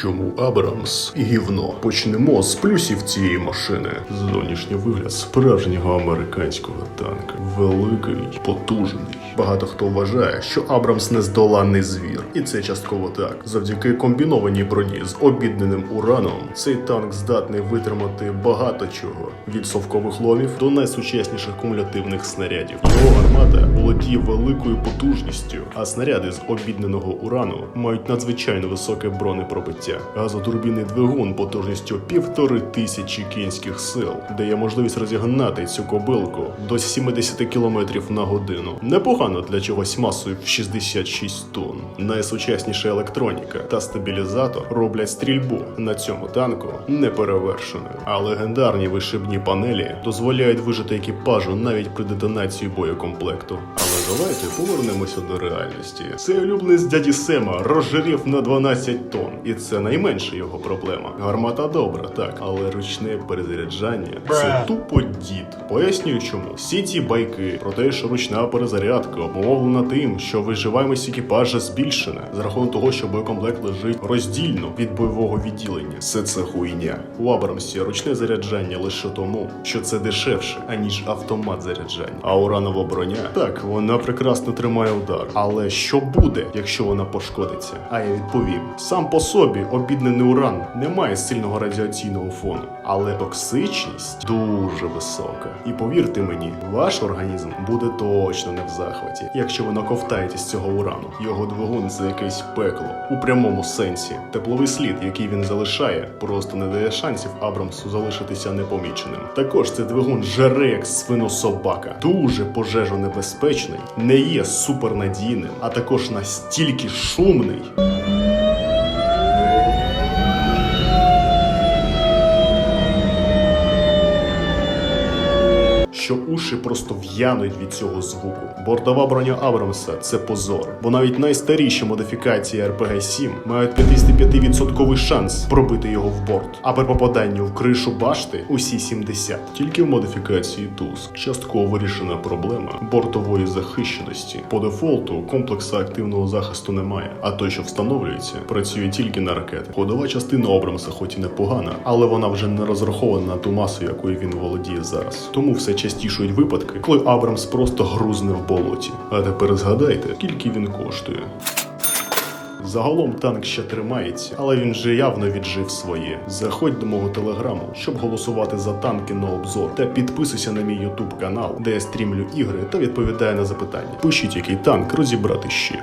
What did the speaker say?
Чому Абрамс гівно? Почнемо з плюсів цієї машини. Зовнішній вигляд справжнього американського танка. Великий, потужний. Багато хто вважає, що Абрамс нездоланний звір, і це частково так. Завдяки комбінованій броні з обідненим ураном цей танк здатний витримати багато чого від совкових ломів до найсучасніших кумулятивних снарядів. Його гармата володіє великою потужністю, а снаряди з обідненого урану мають надзвичайно високе бронепробиття. Газотурбінний двигун потужністю півтори тисячі кінських сил дає можливість розігнати цю кобилку до 70 км на годину. Непогано для чогось масою в 66 тонн. Найсучасніша електроніка та стабілізатор роблять стрільбу на цьому танку неперевершеною. А легендарні вишибні панелі дозволяють вижити екіпажу навіть при детонації боєкомплекту. Але давайте повернемося до реальності. Цей улюбленець дяді Сема розжирів на 12 тонн, і це найменша його проблема. Гармата добра, так, але ручне перезаряджання це тупо дід. Пояснюю чому. Всі ці байки про те, що ручна перезарядка обумовлена тим, що виживаємость екіпажа збільшена за рахунок того, що боєкомплект лежить роздільно від бойового відділення. Все це хуйня. У Абрамсі ручне заряджання лише тому, що це дешевше, аніж автомат заряджання. А уранова броня так, вона прекрасно тримає удар. Але що буде, якщо вона пошкодиться? А я відповім: сам по собі обіднений уран не має сильного радіаційного фону, але токсичність дуже висока. І повірте мені, ваш організм буде точно не в захваті, якщо ви наковтаєтесь цього урану. Його двигун це якесь пекло у прямому сенсі. Тепловий слід, який він залишає, просто не дає шансів Абрамсу залишитися непоміченим. Також цей двигун жере як свинособака, дуже пожежонебезпечний, не є супернадійним, а також настільки шумний. Що уші просто в'януть від цього звуку. Бортова броня Абрамса це позор, бо навіть найстаріші модифікації RPG 7 мають 55% шанс пробити його в борт. А при попаданні в кришу башти усі 70. Тільки в модифікації Туск частково вирішена проблема бортової захищеності. По дефолту комплексу активного захисту немає, а той, що встановлюється, працює тільки на ракети. Ходова частина Абрамса, хоч і непогана, але вона вже не розрахована на ту масу, якою він володіє зараз. Тому все частішують випадки, коли Абрамс просто грузне в болоті. А тепер згадайте, скільки він коштує. Загалом танк ще тримається, але він вже явно віджив своє. Заходь до мого телеграму, щоб голосувати за танки на обзор, та підписуйся на мій ютуб канал, де я стрімлю ігри та відповідаю на запитання. Пишіть, який танк розібрати ще.